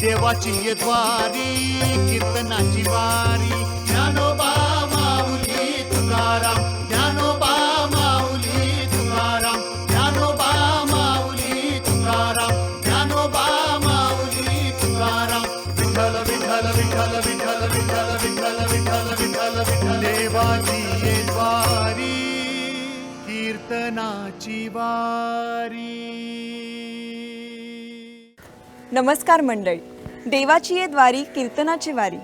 देवाची ये द्वारी कीर्तनाची वारी ज्ञानोबा माऊली तुकाराम ज्ञानोबा माऊली तुकाराम ज्ञानोबा माऊली तुकाराम ज्ञानोबा माऊली तुकाराम। विठ्ठल विठ्ठल विठ्ठल विठ्ठल विठ्ठल विठ्ठल विठ्ठल विठ्ठल विठ्ठल। देवाची ये द्वारी कीर्तनाची वारी नमस्कार मंडळी. देवाची ये द्वारी कीर्तनाची वारी.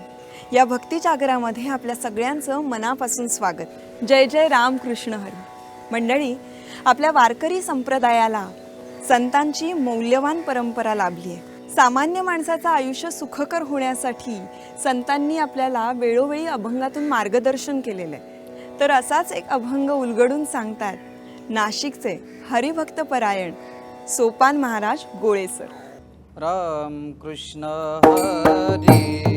या भक्तिजागरामध्ये आपल्या सगळ्यांचं मनापासून स्वागत. जय जय रामकृष्ण हरी. मंडळी आपल्या वारकरी संप्रदायाला संतांची मौल्यवान परंपरा लाभली आहे. सामान्य माणसाचं आयुष्य सुखकर होण्यासाठी संतांनी आपल्याला वेळोवेळी अभंगातून मार्गदर्शन केलेलं आहे. तर असाच एक अभंग उलगडून सांगतात नाशिकचे हरिभक्त परायण सोपान महाराज गोळेसर राम कृष्ण हरी।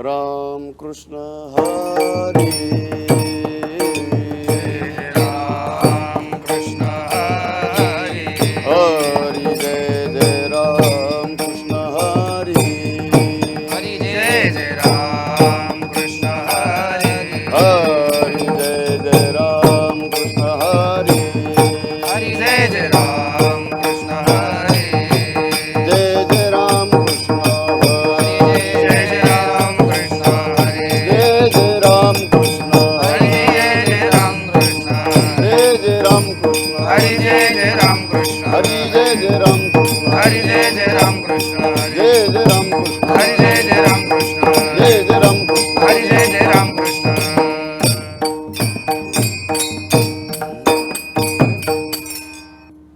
राम कृष्ण हरी। हरी जय जय राम कृष्ण. हरी जय जय राम कृष्ण. जय जय राम कृष्ण. हरी जय जय राम कृष्ण. जय जय राम कृष्ण. हरी जय जय राम कृष्ण.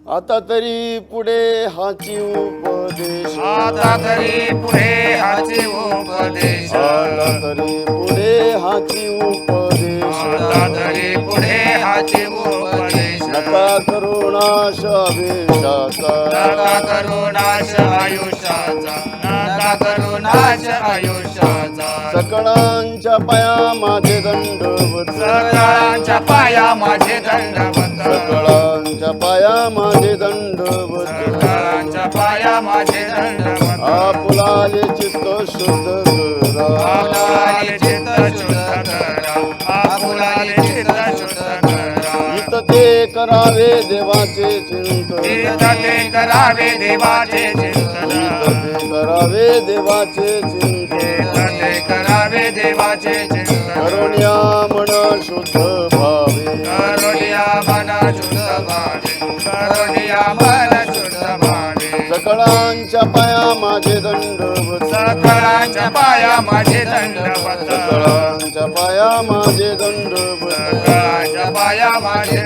आता तरी पुढे हाची उपदेश. आता तरी पुढे नका आयुष्याचा नका आयुष्याचा. सकळांच्या पाया माझे दंडवत सकाळच्या पाया माझे दंडवत सकळांच्या पाया माझे दंडवत सकाळच्या पाया माझे दंडवत आपुलाले चित्त शुद्ध करा. आपुलाले चित्त शुद्ध ते करावे देवाचे चिंतन. ते करावे देवाचे चिंतन. ते करावे देवाचे चिंतन. ते करावे देवाचे चिंतन. करुण्या मन शुद्ध भावे. करुणिया मन शुद्ध भावे. करुणिया मन शुद्ध भावे. सकळांच्या पाया माझे दंडवत. सकळांच्या पाया माझे दंडवत. सकळांच्या पाया माझे दंडवत. सकळांच्या पाया माझे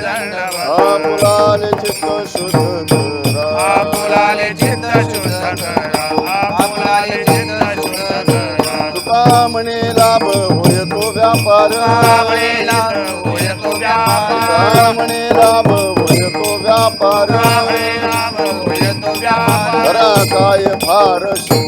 आपुलाले चित्त शुद्ध करा आपुलाले चित्त शुद्ध करा आपुलाले चित्त शुद्ध करा तुका म्हणे लाभ होय तो व्यापार. रावळेला होय तो व्यापार. तुका म्हणे लाभ होय तो व्यापार. रावळेला होय तो व्यापार. करा काय फार शिकवावे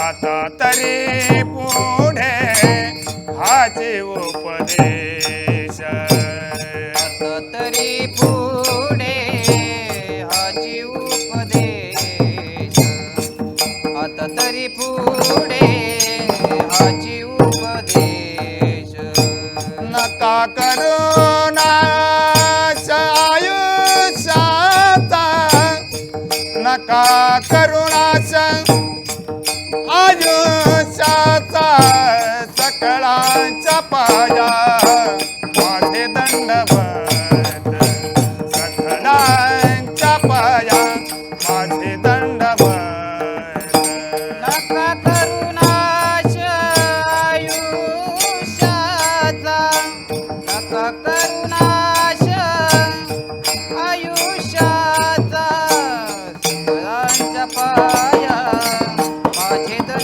आता तरी पुढे हाचे उपदेश आता तरी पुढे हाची उपदेश आता तरी पुढे हाची उपदेश नका करुणाच आयुष्याचा. नका करुणाच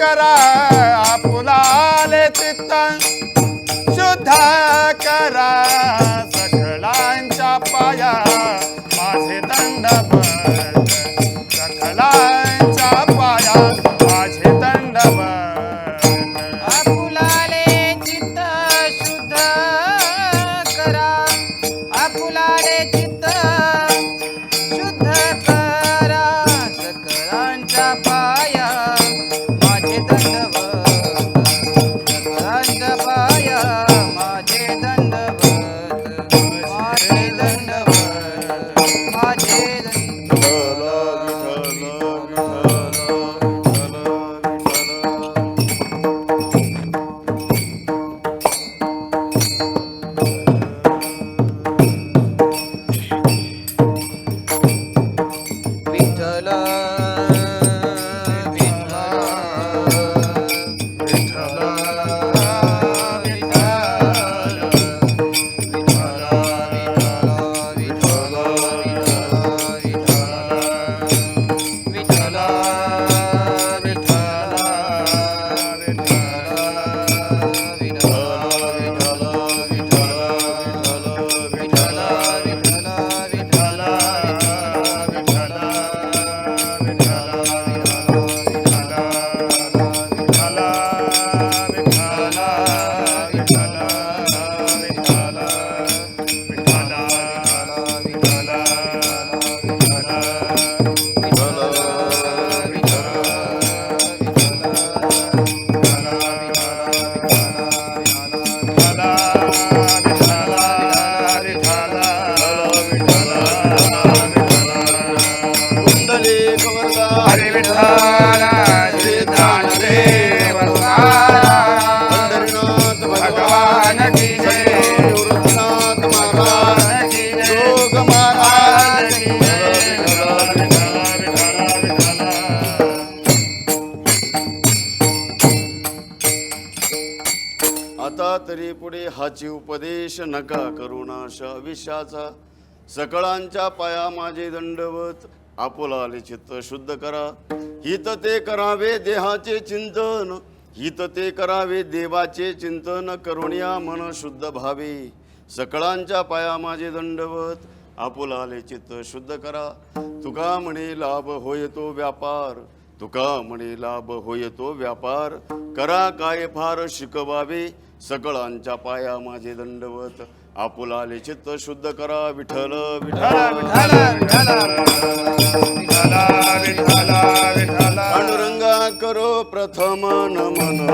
करा माझे पुढे हाची उपदेश नका करुणाश विषाचा. सकळांच्या पाया माझे दंडवत आपुलाले चित्त शुद्ध करा. हित ते करावे देहाचे चिंतन हित ते करावे देवाचे चिंतन करुणिया मन शुद्ध भावे. सकळांच्या पाया माझे दंडवत आपुलाले चित्त शुद्ध करा. तुका म्हणे लाभ होय तो व्यापार तुका म्हणे लाभ होय तो व्यापार. करा काय फार शिकवावे सकळांच्या पाया माझे दंडवत. आपुलाले चित्त शुद्ध करा प्रथम नमन. पांडुरंगा करो प्रथम नमन